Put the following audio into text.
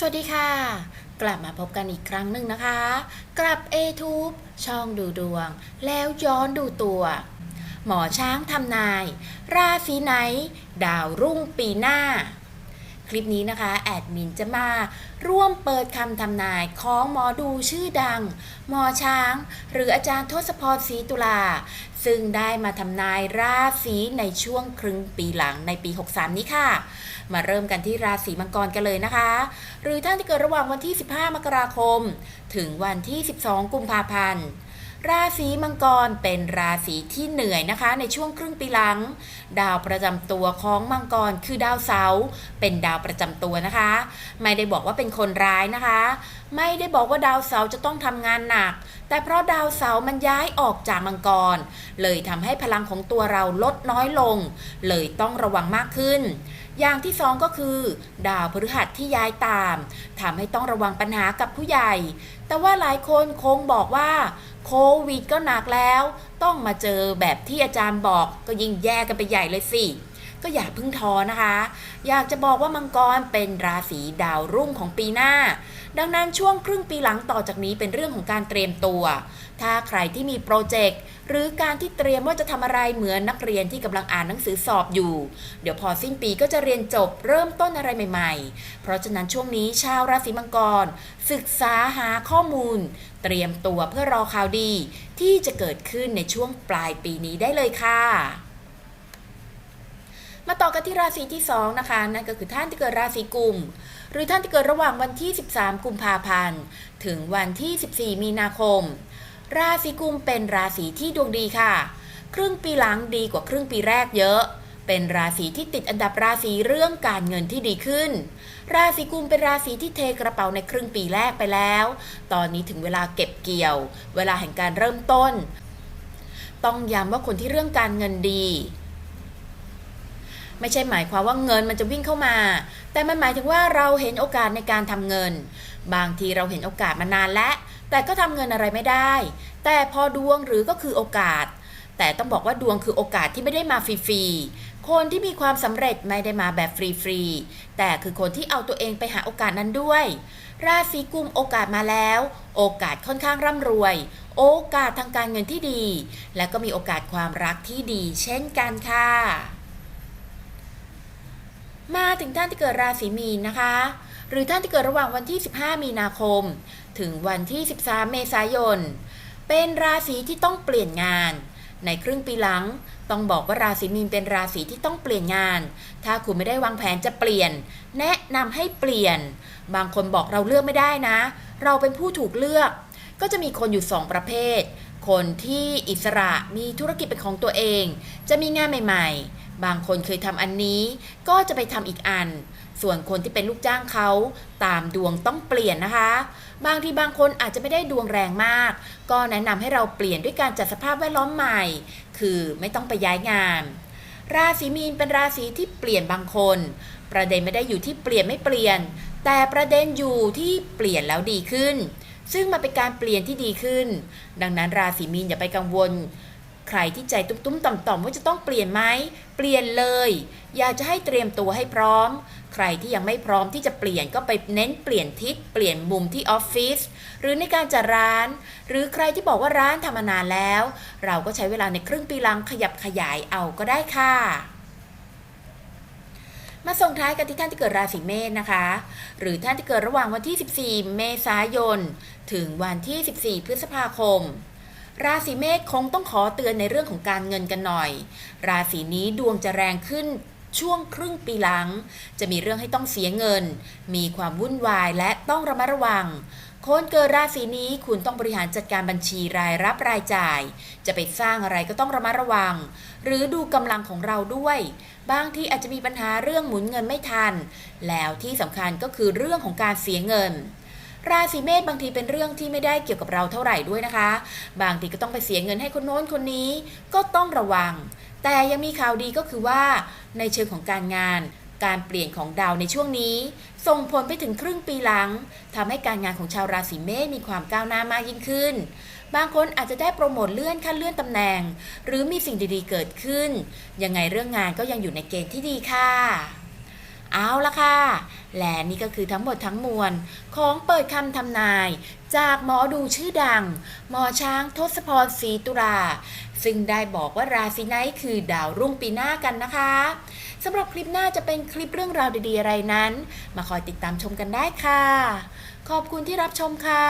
สวัสดีค่ะ กลับมาพบกันอีกครั้งหนึ่งนะคะ กลับ a t u b e ช่องดูดวง แล้วย้อนดูตัว หมอช้างทำนาย ราศีไหน ดาวรุ่งปีหน้า คลิปนี้นะคะ แอดมินจะมาร่วมเปิดคำทำนายของหมอดูชื่อดัง หมอช้าง หรืออาจารย์ทศพรศรีตุลา ซึ่งได้มาทำนายราศีในช่วงครึ่งปีหลังในปี 63 นี้ค่ะ มาเริ่มกันที่ราศีมังกรกันเลยนะคะ หรือท่านที่เกิดระหว่างวันที่ 15 มกราคม ถึงวันที่ 12 กุมภาพันธ์ ราศีมังกรเป็นราศีที่เหนื่อยนะคะ ในช่วงครึ่งปีหลัง ดาวประจำตัวของมังกรคือดาวเสาร์เป็นดาวประจำตัวนะคะ ไม่ได้บอกว่าเป็นคนร้ายนะคะ ไม่ได้บอกว่าดาวเสาร์จะต้องทำงานหนัก แต่เพราะดาวเสาร์มันย้ายออกจากมังกร เลยทำให้พลังของตัวเราลดน้อยลง เลยต้องระวังมากขึ้นอย่างที่สองก็คือ ดาวพฤหัสที่ย้ายตามทำให้ต้องระวังปัญหากับผู้ใหญ่ แต่ว่าหลายคนคงบอกว่า โควิดก็หนักแล้ว ต้องมาเจอแบบที่อาจารย์บอกก็ยิ่งแย่กันไปใหญ่เลยสิ ก็อย่าพึ่งท้อนะคะ อยากจะบอกว่ามังกรเป็นราศีดาวรุ่งของปีหน้า ดังนั้นช่วงครึ่งปีหลังต่อจากนี้เป็นเรื่องของการเตรียมตัว ถ้าใครที่มีโปรเจกต์หรือการที่เตรียมว่าจะทำอะไรเหมือนนักเรียนที่กำลังอ่านหนังสือสอบอยู่ เดี๋ยวพอสิ้นปีก็จะเรียนจบเริ่มต้นอะไรใหม่ ๆ เพราะฉะนั้นช่วงนี้ชาวราศีมังกร ศึกษาหาข้อมูล เตรียมตัวเพื่อรอข่าวดี ที่จะเกิดขึ้นในช่วงปลายปีนี้ได้เลยค่ะ มาต่อกันที่ราศีที่2นะคะนั่นก็คือท่านที่เกิดราศีกุม หรือท่านที่เกิดระหว่างวันที่ 13 กุมภาพันธ์ ถึงวันที่ 14 มีนาคม ราศีกุมเป็นราศีที่ดวงดีค่ะ ครึ่งปีหลังดีกว่าครึ่งปีแรกเยอะ เป็นราศีที่ติดอันดับราศีเรื่องการเงินที่ดีขึ้น ราศีกุมเป็นราศีที่เทกระเป๋าในครึ่งปีแรกไปแล้ว ตอนนี้ถึงเวลาเก็บเกี่ยว เวลาแห่งการเริ่มต้น ต้องย้ำว่าคนที่เรื่องการเงินดี ไม่ใช่หมายความว่าเงินมันจะวิ่งเข้ามา แต่มันหมายถึงว่าเราเห็นโอกาสในการทำเงิน บางทีเราเห็นโอกาสมานานแล้ว แต่ก็ทำเงินอะไรไม่ได้ แต่พอดวงหรือก็คือโอกาส แต่ต้องบอกว่าดวงคือโอกาสที่ไม่ได้มาฟรีๆ คนที่มีความสำเร็จไม่ได้มาแบบฟรีๆ แต่คือคนที่เอาตัวเองไปหาโอกาสนั้นด้วย ราศีกุมโอกาสมาแล้ว โอกาสค่อนข้างร่ำรวย โอกาสทางการเงินที่ดี และก็มีโอกาสความรักที่ดี เช่นกันค่ะ มาถึงท่านที่เกิดราศีมีนนะคะ หรือท่านที่เกิดระหว่างวันที่ 15 มีนาคม ถึงวันที่ 13 เมษายน เป็นราศีที่ต้องเปลี่ยนงาน ในครึ่งปีหลัง ต้องบอกว่าราศีมีนเป็นราศีที่ต้องเปลี่ยนงาน ถ้าคุณไม่ได้วางแผนจะเปลี่ยน แนะนำให้เปลี่ยน บางคนบอกเราเลือกไม่ได้นะ เราเป็นผู้ถูกเลือก ก็จะมีคนอยู่สองประเภท คนที่อิสระมีธุรกิจเป็นของตัวเอง จะมีงานใหม่ ๆ บางคนเคยทำอันนี้ ก็จะไปทำอีกอัน ส่วนคนที่เป็นลูกจ้างเขาตามดวงต้องเปลี่ยนนะคะ บางทีบางคนอาจจะไม่ได้ดวงแรงมาก ก็แนะนำให้เราเปลี่ยนด้วยการจัดสภาพแวดล้อมใหม่ คือไม่ต้องไปย้ายงาน ราศีมีนเป็นราศีที่เปลี่ยนบางคน ประเด็นไม่ได้อยู่ที่เปลี่ยนไม่เปลี่ยน แต่ประเด็นอยู่ที่เปลี่ยนแล้วดีขึ้น ซึ่งมันเป็นการเปลี่ยนที่ดีขึ้น ดังนั้นราศีมีนอย่าไปกังวล ใครที่ใจตุ้มๆต่อมๆว่าจะต้องเปลี่ยนไหมเปลี่ยนเลย อยากจะให้เตรียมตัวให้พร้อม ใครที่ยังไม่พร้อมที่จะเปลี่ยนก็ไปเน้นเปลี่ยนทิศเปลี่ยนมุมที่ออฟฟิศหรือในการจัดร้าน หรือใครที่บอกว่าร้านทำมานานแล้ว เราก็ใช้เวลาในครึ่งปีหลังขยับขยายเอาก็ได้ค่ะมาส่งท้ายกันที่ท่านที่เกิดราศีเมษนะคะ หรือท่านที่เกิดระหว่างวันที่ 14 เมษายน ถึงวันที่ 14 พฤษภาคม ราศีเมษคงต้องขอเตือนในเรื่องของการเงินกันหน่อย ราศีนี้ดวงจะแรงขึ้นช่วงครึ่งปีหลัง จะมีเรื่องให้ต้องเสียเงิน มีความวุ่นวายและต้องระมัดระวัง คนเกิดราศีนี้คุณต้องบริหารจัดการบัญชีรายรับรายจ่าย จะไปสร้างอะไรก็ต้องระมัดระวัง หรือดูกำลังของเราด้วย บางที่อาจจะมีปัญหาเรื่องหมุนเงินไม่ทัน แล้วที่สำคัญก็คือเรื่องของการเสียเงิน ราศีเมษบางทีเป็นเรื่องที่ไม่ได้เกี่ยวกับเราเท่าไหร่ด้วยนะคะ บางทีก็ต้องไปเสียเงินให้คนโน้นคนนี้ก็ต้องระวัง แต่ยังมีข่าวดีก็คือว่า ในเชิงของการงาน การเปลี่ยนของดาวในช่วงนี้ ส่งผลไปถึงครึ่งปีหลังทำให้การงานของชาวราศีเมษมีความก้าวหน้ามากยิ่งขึ้นบางคนอาจจะได้โปรโมทเลื่อนขั้นเลื่อนตำแหน่ง หรือมีสิ่งดีๆเกิดขึ้น ยังไงเรื่องงานก็ยังอยู่ในเกณฑ์ที่ดีค่ะ เอาละค่ะ และนี่ก็คือทั้งหมดทั้งมวล ของเปิดคำทำนาย จากหมอดูชื่อดัง หมอช้างทศพรศรีตุลาซึ่งได้บอกว่าราศีไหนคือดาวรุ่งปีหน้ากันนะคะสำหรับคลิปหน้าจะเป็นคลิปเรื่องราวดีๆอะไรนั้น มาคอยติดตามชมกันได้ค่ะ ขอบคุณที่รับชมค่ะ